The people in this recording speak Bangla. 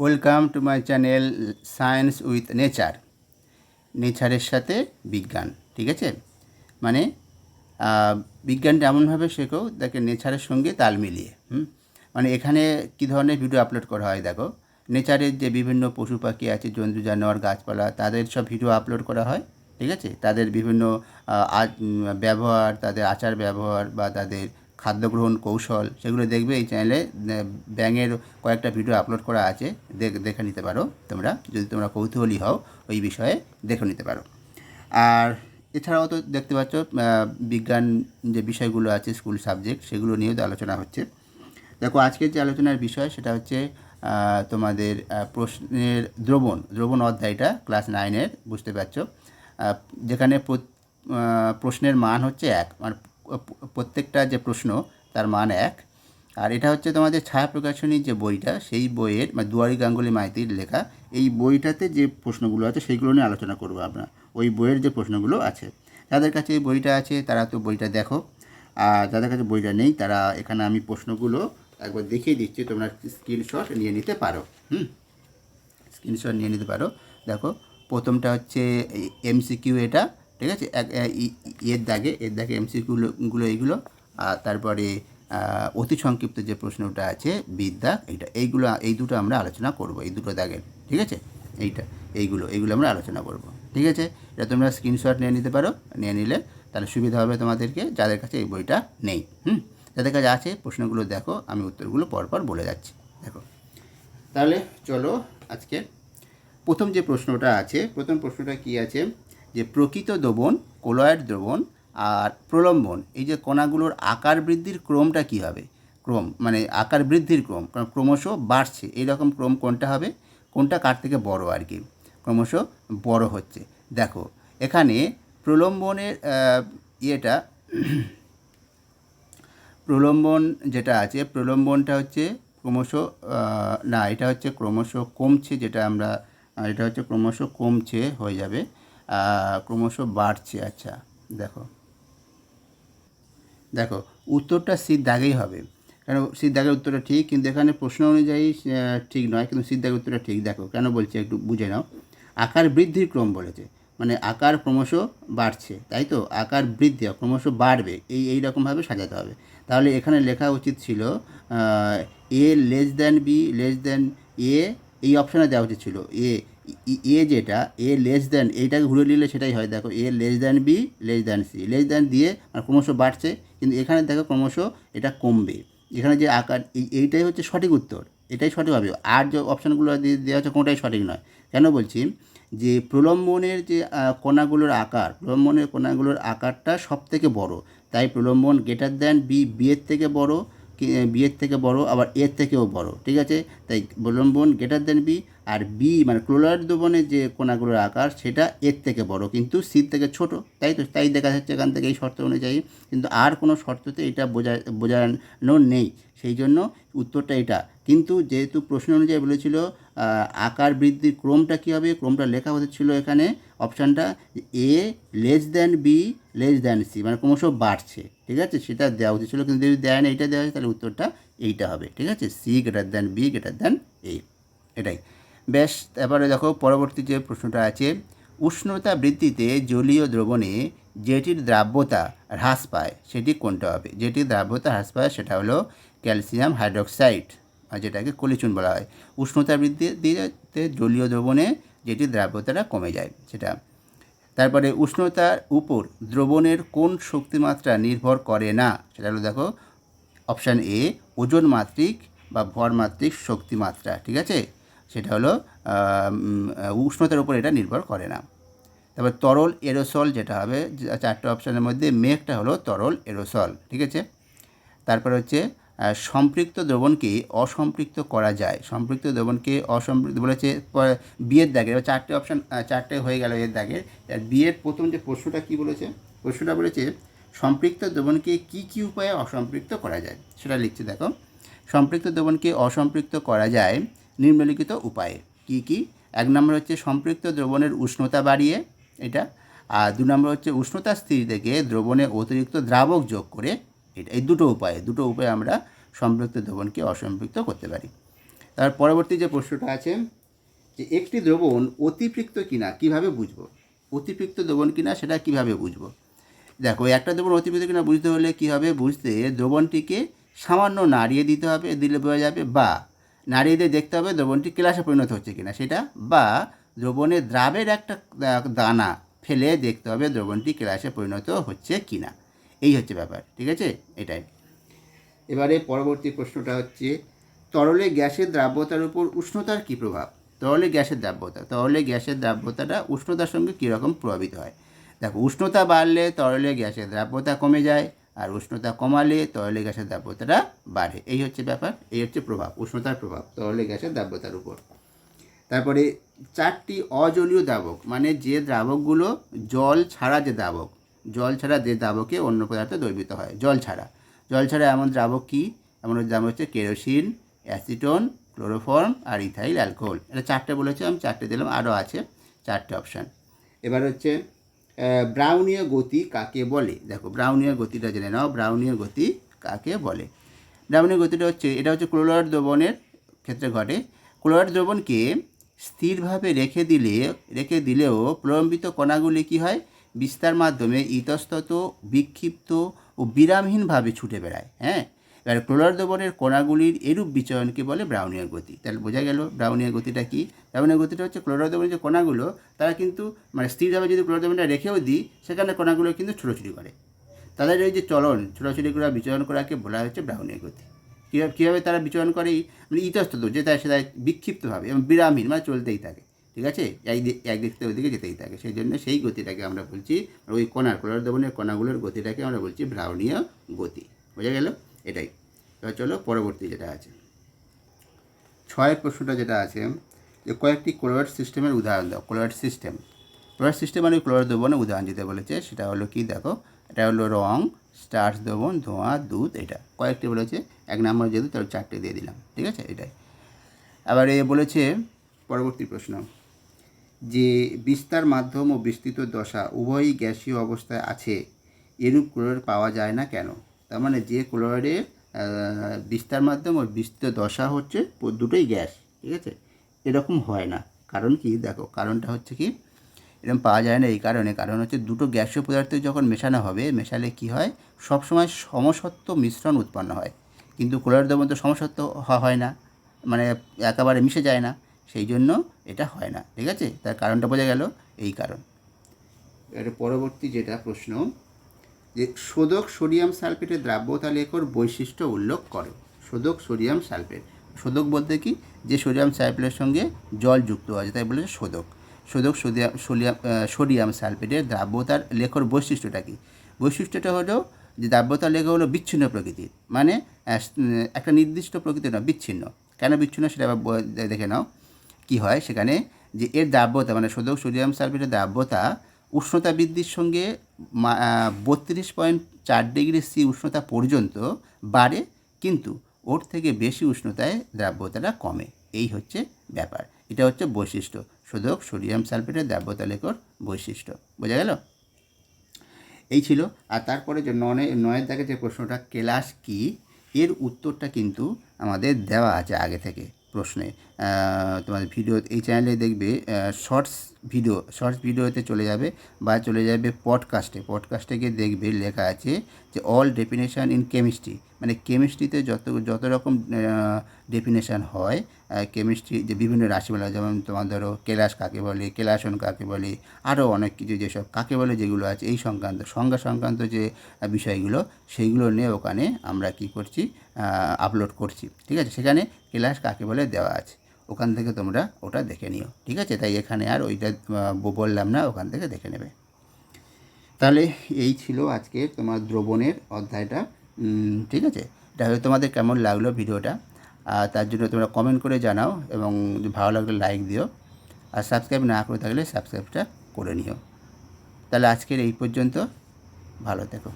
Welcome to my channel science with nature. নেচারের সাথে বিজ্ঞান, ঠিক আছে? মানে বিজ্ঞানটা এমনভাবে শেখো, দেখে নেচারের সঙ্গে তাল মিলিয়ে, হুম? মানে এখানে কী ধরনের ভিডিও আপলোড করা হয় দেখো? নেচারের যে বিভিন্ন পশু পাখি আছে, জন্তু, জানোয়ার, গাছপালা, তাদের সব ভিডিও আপলোড করা হয়, ঠিক আছে? তাদের বিভিন্ন ব্যবহার, তাদের আচার ব্যবহার বা তাদের খাদ্য গ্রহণ কৌশল সেগুলো দেখবে এই চ্যানেলে ব্যাঙের কয়েকটা ভিডিও আপলোড করা আছে। দেখ- নিতে পারো তোমরা। যদি তোমরা কৌতূহলী হও, ওই বিষয়ে দেখে নিতে পারো। আর এছাড়াও তো দেখতে পাচ্ছ বিজ্ঞান যে বিষয়গুলো আছে স্কুল সাবজেক্ট সেগুলো নিয়েও আলোচনা হচ্ছে। দেখো, আজকের যে আলোচনার বিষয়, সেটা হচ্ছে তোমাদের প্রশ্নের দ্রবণ দ্রবণ অধ্যায়টা ক্লাস নাইনের বুঝতে পারছ? যেখানে প্রশ্নের মান হচ্ছে এক। মানে প্রত্যেকটা যে প্রশ্ন, তার মান এক। আর এটা হচ্ছে তোমাদের ছায়া প্রকাশনীর যে বইটা, সেই বইয়ের মানে দুয়ারি গাঙ্গুলি মাইতির লেখা, এই বইটাতে যে প্রশ্নগুলো আছে, সেইগুলো নিয়ে আলোচনা করব আমরা। ওই বইয়ের যে প্রশ্নগুলো আছে। যাদের কাছে এই বইটা আছে, তারা তো বইটা দেখো। আর যাদের কাছে বইটা নেই, তারা এখানে আমি প্রশ্নগুলো একবার দেখিয়ে দিচ্ছি। তোমরা স্ক্রিনশট নিয়ে নিতে পারো। হুম? স্ক্রিনশট নিয়ে নিতে পারো। দেখো, প্রথমটা হচ্ছে এমসিকিউ এটা। ঠিক আছে? এর দাগে এর দাগে এমসিকিউগুলো, গুলো এইগুলো, আর তারপরে অতি সংক্ষিপ্ত যে প্রশ্নটা আছে, বিদ্যা, এইটা, এইগুলো, এই দুটো আমরা আলোচনা করব, এই দুটো দাগের, ঠিক আছে? এইটা, এইগুলো এইগুলো আমরা আলোচনা করব, ঠিক আছে? এটা তোমরা স্ক্রিনশট নিয়ে নিতে পারো, নিয়ে নিলে তাহলে সুবিধা হবে তোমাদেরকে, যাদের কাছে এই বইটা নেই, হুম? যাদের কাছে আছে, প্রশ্নগুলো দেখো, আমি উত্তরগুলো পরপর বলে যাচ্ছি, দেখো। তাহলে চলো আজকে প্রথম যে প্রশ্নটা আছে, প্রথম প্রশ্নটা কি আছে? যে প্রকৃত দ্রবণ কোলয়েড দ্রবণ আর প্রলম্বন, এই যে কণাগুলোর আকার বৃদ্ধির ক্রমটা কি হবে? ক্রম মানে আকার বৃদ্ধির ক্রম, কারণ ক্রমশ বাড়ছে। এইরকম ক্রম কোনটা হবে? কোনটা কার থেকে বড় আর কি? ক্রমশ বড় হচ্ছে। দেখো, এখানে প্রলম্বনের ইয়েটা, প্রলম্বন যেটা আছে, প্রলম্বনটা হচ্ছে ক্রমশ না, এটা হচ্ছে ক্রমশ কমছে যেটা আমরা এটা হচ্ছে ক্রমশ কমছে হয়ে যাবে। ক্রমশ বাড়ছে। আচ্ছা দেখো। দেখো, উত্তরটা সিট দাগেই হবে। কেন সিট দাগের উত্তরটা ঠিক? কিন্তু এখানে প্রশ্ন অনুযায়ী ঠিক নয়, কিন্তু সিট দাগের উত্তরটা ঠিক। দেখো, কেন বলছি একটু বুঝে নাও। আকার বৃদ্ধির ক্রম বলেছে। মানে আকার ক্রমশ বাড়ছে, তাই তো? আকার বৃদ্ধি, ক্রমশ বাড়বে। এই এই রকমভাবে সাজাতে হবে। তাহলে এখানে লেখা উচিত ছিল A less than B less than A এই অপশানে দেওয়া উচিত ছিল এ এ যেটা, এ লেস দ্যান এইটাকে ঘুরে নিলে সেটাই হয়। দেখো, A less than B less than C less than দিয়ে আর ক্রমশ বাড়ছে, কিন্তু এখানে দেখো ক্রমশ এটা কমবে। এখানে যে আকার, এই- এইটাই হচ্ছে সঠিক উত্তর। এটাই সঠিক হবে। আর যে অপশানগুলো দেওয়া হচ্ছে, কোনোটাই সঠিক নয়। কেন বলছি? যে প্রলম্বনের যে কণাগুলোর আকার, প্রলম্বনের কণাগুলোর আকারটা সব থেকে বড়। তাই প্রলম্বন গ্রেটার দ্যান বি বিয়ের থেকে বড় বিয়ের থেকে বড়, আবার এর থেকেও বড়। ঠিক আছে? তাই প্রলম্বন গ্রেটার দ্যান বি আর বি মানে ক্লোরাইড দ্রবণের যে কণাগুলোর আকার, সেটা এর থেকে বড়, কিন্তু সির থেকে ছোট। তাই তো, তাই দেখা যাচ্ছে এখান থেকে এই শর্ত অনুযায়ী। কিন্তু আর কোনো শর্ততে এটা বোঝা, বোঝানো নেই। সেই জন্য উত্তরটা এটা। কিন্তু যেহেতু প্রশ্ন অনুযায়ী বলেছিল আকার বৃদ্ধির ক্রমটা কী হবে, ক্রমটা লেখা হচ্ছিল এখানে অপশানটা A less than B less than C মানে ক্রমশ বাড়ছে। ঠিক আছে? সেটা দেওয়া উচিত ছিল, কিন্তু যদি দেয় না এইটা দেওয়া হয় তাহলে উত্তরটা এইটা হবে। ঠিক আছে? C greater than B greater than A এটাই। বেশ, এবারে দেখো পরবর্তী যে প্রশ্নটা আছে, উষ্ণতা বৃদ্ধিতে জলীয় দ্রবণে যেটির দ্রাব্যতা হ্রাস পায়, সেটি কোনটা হবে? যেটির দ্রাব্যতা হ্রাস পায়, সেটা হলো ক্যালসিয়াম হাইড্রক্সাইড, আর যেটাকে কলিচুন বলা হয়। উষ্ণতা বৃদ্ধিতে জলীয় দ্রবণে যেটির দ্রাব্যতাটা কমে যায়, সেটা। তারপরে উষ্ণতার উপর দ্রবণের কোন শক্তিমাত্রা নির্ভর করে না, সেটা হলো দেখো, অপশান এ ওজন মাত্রিক বা ভর মাত্রিক শক্তিমাত্রা, ঠিক আছে? সেটা হলো উষ্ণতার উপর এটা নির্ভর করে না। তারপর তরল এরোসল যেটা হবে চারটে অপশানের মধ্যে, মেঘটা হলো তরল এরোসল, ঠিক আছে? তারপর হচ্ছে সম্পৃক্ত দ্রবণকে অসম্পৃক্ত করা যায়। সম্পৃক্ত দ্রবণকে অসম্পৃক্ত বলেছে বিয়ের দাগের এবার চারটে অপশান চারটে হয়ে গেল এর দাগের আর বিয়ের প্রথম যে প্রশ্নটা কী বলেছে? প্রশ্নটা বলেছে, সম্পৃক্ত দ্রবণকে কি কি উপায়ে অসম্পৃক্ত করা যায়? সেটা লিখছে দেখো। সম্পৃক্ত দ্রবণকে অসম্পৃক্ত করা যায় নিম্নলিখিত উপায়ে। কি কি? এক নম্বর হচ্ছে সম্পৃক্ত দ্রবণের উষ্ণতা বাড়িয়ে এটা। আর দু নম্বর হচ্ছে উষ্ণতা স্থির থেকে দ্রবণে অতিরিক্ত দ্রাবক যোগ করে এটা। এই দুটো উপায়ে দুটো উপায়ে আমরা সম্পৃক্ত দ্রবণকে অসম্পৃক্ত করতে পারি। তার পরবর্তী যে প্রশ্নটা আছে, যে একটি দ্রবণ অতিপৃক্ত কিনা কীভাবে বুঝব? অতিপৃক্ত দ্রবণ কিনা সেটা কীভাবে বুঝব? দেখো, একটা দ্রবণ অতিপৃক্ত কিনা বুঝতে হলে কী হবে? বুঝতে দ্রবণটিকে সামান্য নাড়িয়ে দিতে হবে, দিলে বোঝা যাবে বা নাড়িয়ে দেখতে হবে দ্রবণটি কেলাসে পরিণত হচ্ছে কিনা, সেটা বা দ্রবণের দ্রাবের একটা দানা ফেলে দেখতে হবে দ্রবণটি কেলাসে পরিণত হচ্ছে কিনা। এই হচ্ছে ব্যাপার, ঠিক আছে? এটাই। এবারে পরবর্তী প্রশ্নটা হচ্ছে, তরলে গ্যাসের দ্রাব্যতার উপর উষ্ণতার কী প্রভাব? তরলে গ্যাসের দ্রাব্যতা, তরলে গ্যাসের দ্রাব্যতাটা উষ্ণতার সঙ্গে কীরকম প্রভাবিত হয়? দেখো, উষ্ণতা বাড়লে তরলে গ্যাসের দ্রাব্যতা কমে যায় আর উষ্ণতা কমালে তরলে গ্যাসের দ্রাব্যতাটা বাড়ে। এই হচ্ছে ব্যাপার, এই হচ্ছে প্রভাব, উষ্ণতার প্রভাব তরলে গ্যাসের দ্রাব্যতার উপর। তারপরে চারটি অজলীয় দ্রাবক মানে যে দ্রাবকগুলো জল ছাড়া যে দ্রাবক, জল ছাড়া যে দ্রাবকে অন্য পদার্থ দ্রবীভূত হয়, জল ছাড়া। জল ছাড়া এমন দ্রাবক কী? এমন দ্রাবক হচ্ছে কেরোসিন, অ্যাসিটন, ক্লোরোফর্ম আর ইথাইল অ্যালকোহল। এটা চারটে বলেছে আমি চারটে দিলাম, আরও আছে, চারটে অপশান। এবার হচ্ছে ব্রাউনীয় গতি কাকে বলে? দেখো, ব্রাউনীয় গতিটা জেনে নাও, ব্রাউনীয় গতি কাকে বলে? ব্রাউনীয় গতিটা হচ্ছে, এটা হচ্ছে ক্লোরাইড দ্রবণের ক্ষেত্রে ঘটে। ক্লোরাইড দ্রবণকে স্থিরভাবে রেখে দিলে, রেখে দিলেও প্রলম্বিত কণাগুলি কী হয়? বিস্তার মাধ্যমে ইতস্তত, বিক্ষিপ্ত ও বিরামহীনভাবে ছুটে বেড়ায় হ্যাঁ? এবার ক্লোরাইড দ্রবণের কণাগুলির এরূপ বিচরণকে বলে ব্রাউনীয় গতি। তাহলে বোঝা গেল ব্রাউনীয় গতিটা কি? ব্রাউনীয় গতিটা হচ্ছে ক্লোরাইড দ্রবণের যে কণাগুলো, তারা কিন্তু মানে স্থিরভাবে যদি ক্লোরাইড দ্রবণটা রেখেও দিই, সেখানে কণাগুলো কিন্তু ছোটোছুটি করে। তাদের এই যে চলন, ছোটাছুটি করা বিচরণ করাকে বলা হচ্ছে ব্রাউনীয় গতি। কীভাবে কীভাবে তারা বিচরণ করে? মানে ইতস্তত যেটা সেটা বিক্ষিপ্তভাবে এবং বিরামহীন মানে চলতেই থাকে। ঠিক আছে? এক দিক এক দিক থেকে ওদিকে যেতেই থাকে। সেই জন্য সেই গতিটাকে আমরা বলছি, ওই কণার ক্লোরাইড দ্রবণের কণাগুলোর গতিটাকে আমরা বলছি ব্রাউনীয় গতি। বোঝা গেল? এটাই। এবার চলো পরবর্তী যেটা আছে। ছয়ের প্রশ্নটা যেটা আছে যে কয়েকটি ক্লোরাইড সিস্টেমের উদাহরণ দাও ক্লোরাইড সিস্টেম ক্লোরাইড সিস্টেম মানে ক্লোরাইড দ্রবণের উদাহরণ দিতে বলেছে, সেটা হলো কি দেখো, এটা হলো রং স্টার্চ দ্রবণ, ধোঁয়া, দুধ, এটা। কয়েকটি বলেছে, এক নম্বর যেহেতু তার চারটে দিয়ে দিলাম, ঠিক আছে? এটাই। আবার এ বলেছে, পরবর্তী প্রশ্ন, যে বিস্তার মাধ্যম ও বিস্তৃত দশা উভয়ই গ্যাসীয় অবস্থায় আছে, এরূপ ক্লোরাইড পাওয়া যায় না কেন? তার মানে যে ক্লোরাইডের বিস্তার মাধ্যম ও বিস্তৃত দশা হচ্ছে, দুটোই গ্যাস, ঠিক আছে? এরকম হয় না। কারণ কি? দেখো, কারণটা হচ্ছে কি? এরকম পাওয়া যায় না এই কারণে। কারণ হচ্ছে দুটো গ্যাসীয় পদার্থ যখন মেশানো হবে, মেশালে কি হয়? সবসময় সমসত্ব মিশ্রণ উৎপন্ন হয়। কিন্তু ক্লোরাইড দ্রবণ তো সমসত্ব হয় না। মানে একেবারে মিশে যায় না। সেই জন্য এটা হয় না। ঠিক আছে? তার কারণটা বোঝা গেল এই কারণ। এর পরবর্তী যেটা প্রশ্ন, যে শোধক সোডিয়াম সালফেটের দ্রাব্যতা লেখর বৈশিষ্ট্য উল্লেখ করো। শোধক সোডিয়াম সালফেট। শোধক বলতে কি? যে সোডিয়াম সালফেটের সঙ্গে জল যুক্ত আছে, তাই বলে শোধক। শোধক সোডিয়াম সোডিয়াম সোডিয়াম সালফেটের দ্রাব্যতার লেখর বৈশিষ্ট্যটা কি? বৈশিষ্ট্যটা হলো যে দ্রাব্যতার লেখ হলো বিচ্ছিন্ন প্রকৃতির মানে একটা নির্দিষ্ট প্রকৃতি না বিচ্ছিন্ন। কেন বিচ্ছিন্ন সেটা আবার দেখে নাও। কি হয় সেখানে? যে এর দ্রাব্যতা মানে শোধক সোডিয়াম সালফেটের দ্রাব্যতা উষ্ণতা বৃদ্ধির সঙ্গে বত্রিশ পয়েন্ট চার ডিগ্রি সি উষ্ণতা পর্যন্ত বাড়ে, কিন্তু ওর থেকে বেশি উষ্ণতায় দ্রাব্যতাটা কমে। এই হচ্ছে ব্যাপার। এটা হচ্ছে বৈশিষ্ট্য। শোধক সোডিয়াম সালফেটের দ্রাব্যতা লেখর বৈশিষ্ট্য। বোঝা গেল? এই ছিল। আর তারপরে যে নয়, নয়ের দাগে যে প্রশ্নটা, কেলাস কি? এর উত্তরটা কিন্তু আমাদের দেওয়া আছে আগে থেকে। প্রশ্নে তোমাদের ভিডিও এই চ্যানেলে দেখবে শর্টস ভিডিও শর্টস ভিডিওতে চলে যাবে বা চলে যাবে পডকাস্টে পডকাস্টে গিয়ে দেখবে, লেখা আছে যে অল ডেফিনেশান ইন কেমিস্ট্রি মানে কেমিস্ট্রিতে যত যত রকম ডেফিনেশান হয় কেমিস্ট্রি যে বিভিন্ন রাশিমালা, যেমন তোমার ধরো কেলাস কাকে বলে, কেলাসন কাকে বলে আরও অনেক কিছু যেসব কাকে বলে যেগুলো আছে, এই সংক্রান্ত, সংজ্ঞা সংক্রান্ত যে বিষয়গুলো, সেইগুলো নিয়ে ওখানে আমরা কি করছি আপলোড করছি। ঠিক আছে? সেখানে কেলাস কাকে বলে দেওয়া আছে। ওখান থেকে তোমরা ওটা দেখে নিও। ঠিক আছে? তাই এখানে আর ওইটা বললাম না, ওখান থেকে দেখে নেবে। তাহলে এই ছিল আজকে তোমার দ্রবণের অধ্যায়টা। ঠিক আছে? হয়তো তোমাদের কেমন লাগল ভিডিওটা? তার জন্য তোমরা কমেন্ট করে জানাও এবং যদি ভালো লাগলে লাইক দিও। আর সাবস্ক্রাইব না করে থাকলে সাবস্ক্রাইবটা করে নিও। তাহলে আজকের এই পর্যন্ত ভালো থেকো।